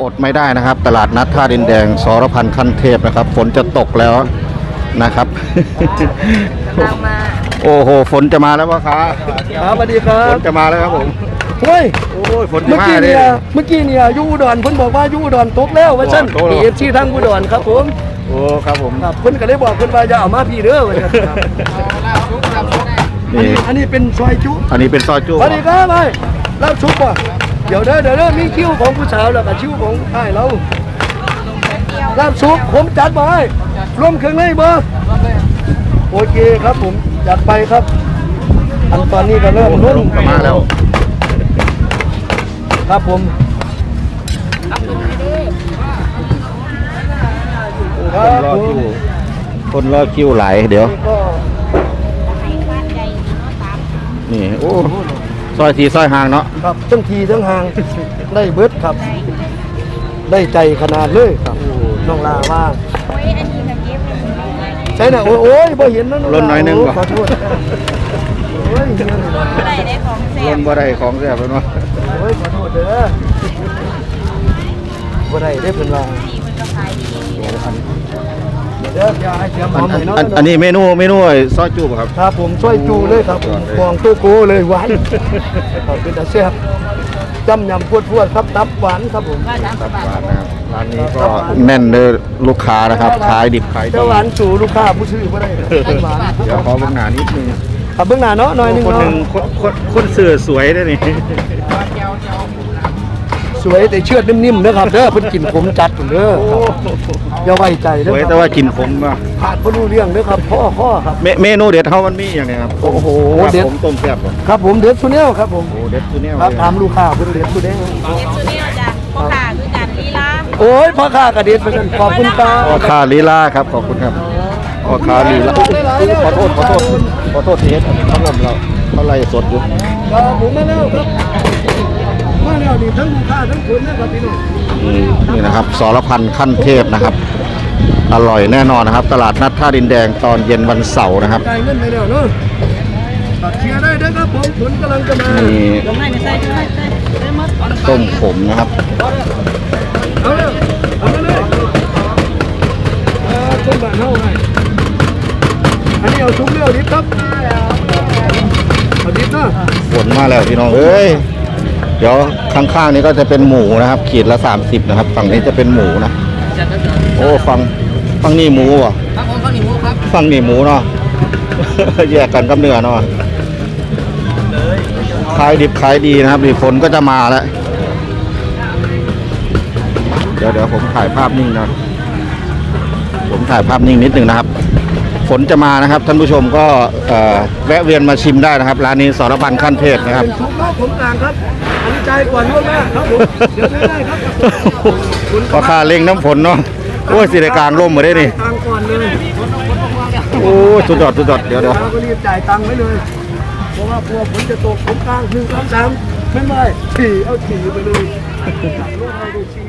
อดไม่ได้นะครับ ตลาดนัดท่าดินแดงสรพันธ์ขั้นเทพนะครับ ฝนจะตกแล้วนะครับเรามาโอ้โหฝนจะมาแล้วพ่อค้าครับสวัสดีครัฝบนจะมาแล้วครับผมเฮ้ยโอ้ยฝนจะเมื่อมากี้เลเนี่ย ยเมื่อกี้เนี่ยอยูอุดรเพิ่นบอกว่าอยูอุดรตกแล้วว่าซั่นตกแล้วมีเอฟซีทั้งอุดรครับผมโอ้ครับผมครับเพิ่นก็เลยบอกเพิ่นว่าจะเอามาพี่เด้อว่าซั่นครับอันนี่นี้อันนี้เป็นซอยจุอันนี้เป็นซอยจุสวัสดีครับไปรับชุบป่ะ เดี๋ยวเด้อเดี๋ยวเด้อมีคิวของผู้สาวแล้วก็คิวของอ้ายเรารับชุบผมจัดมาให้ร่วมเครื่องในบ่โอเคครับผมจัดไปครับ อันตอนนี้ก็เริ่มรุ่นจะมาแล้ว ครับผมคครันบรอผมคิวคนรอคิวไหลายเดี๋ยวก็นี่ โอ้ ซอยทีซอยห่างเนาะครับทั้งทีทั้งหาง ได้เบิดครับ ได้ใจขนาดเลยครับน้องลาว่าโอ้ยอันนี้แบบเย็บเลยใช่น่ะโอ้ยโอ้ยบ่เห็นนะองล้นน้อยหนึงโบ่ขอโทษโอ้ยเห็นแล้วรถอะไรได้ของแซ่ลบงบ่ได้ของแซ่บแล้วเนาะโอ้ยขอโทษเด้อบ่ได้ได้เพิ่นว่านี่มันก็ขายดี เด้ออย่าให้เสียหมอัอนมอันให้เนาะอันอันนี้เมนูเมนูไอ้ซอยจุบ่ครับ ครับผมช่วยจูเลยครับผมฟองตู้โกเลยหวานขอบคุณตาแซ่บจำยำพวดพวดๆครับตับหวานครับผมว่าสามสิบบาทร้านนะครับร้านนี้ก็แน่นเลยลูกค้านะครับขายดิบขายดีจะหวานสู่ลูกค้าผู้ซื้อบ่ได้ครับหวานเดี๋ยวขอเบิ่งหน้านิดนึงอะเบื้องหน้าเนาะหน่อยหนึงคนเนาะหนึ่งคนคนคนเสือสวยด้วยนี่ สวยแต่เชือดนิ่มๆเด้อครับเด้อเพิ่นกินขมจัดพุ่นเด้อครับอย่าไว้ใจสเด้อวยคแต่รับว่ากินขมป่ะขาดบ่รู้เรื่องเด้อครับพ่อข้อครับ เมเมนูเด็ดเฮามันมีอย่างเนี้ครับโอ้โหครับเด็ดผมต้มแซ่บบ่ครับผมเด็ดสุดแนวครับผมโอ้เด็ดคือแนวครับเลยถามลูกค้าเพิ่นเด็ดสุดแนวเย็บตัวนี้จ้ะพ่อขาคือการลีลาโอ้ยพ่อค้าก็เด็ดเพิ่นขอบคุณครับพ่อค้าลีลาครับขอบคุณครับพ่อค้าลีลาขอโทษขอโทษขอโทษที่เฮ็ดอันนี้ครับผมเราเขาไล่สดอยู่ครับผมมาแล้วครับ มาแล้วนี่ทั้งลูกค้าทั้งคนนะครับพี่น้องอืมนี่นะครับสรพันธ์ขั้นเทพนะครับ อร่อยแน่นอนนะครับ ตลาดนัดท่าดินแดงตอนเย็นวันเสาร์นะครับจ่ายเงินไปแล้วเนาะบัตรเชียร์ได้เด้อครับผมผลกำลังจะมามีลงให้ไม่ใส่ไม่ใส่ได้หมดต้มขมนะครับเอาเลยเอาเลยเออต้นบ้านเฮาให้อันนี้เอาชุบเลี้ยวดิบครับเอาดิบเนาะฝนมาแล้วพี่น้องเอ้ย เดี๋ยวข้างๆนี้ก็จะเป็นหมูนะครับ ขีดละ 30 นะครับ ฝั่งนี้จะเป็นหมูนะ โอ้ฝั่งฝั่งนี้หมูอะครับผมข้าวเหนียวครับฝั่งนี้หมูเนาะแยกกันกับเนื้อเนาะขายดิบขายดีนะครับนี่ฝนก็จะมาแล้ว เดี๋ยวเดี๋ยวผมถ่ายภาพนิ่งนะผมถ่ายภาพนิ่งนิดหนึ่งนะครับ ฝนจะมานะครับ ท่านผู้ชมก็เอ่อแวะเวียนมาชิมได้นะครับ ร้านนี้สรพันธ์ขั้นเทพนะครับเป็นชุบเนาะผมกลางครับอันนี้ใจายก่อนล่วงหน้าครับผมเดี๋ยวไม่ได้ครับราคาเล็งน้ำฝนเนาะโอ้ยสิได้กลางร่มมาได้นี่ตังค์ก่อนเลยโอ้ยสุดยอดสุดยอดเดี๋ยวเดี๋ยวเราก็รีบจ่ายตังค์ไว้เลยเพราะว่ากลัวฝนจะตกผมกลางหนึ่งสองสามไม่ไหวขี่เอาขี่ไปเลยรถเราดูขี่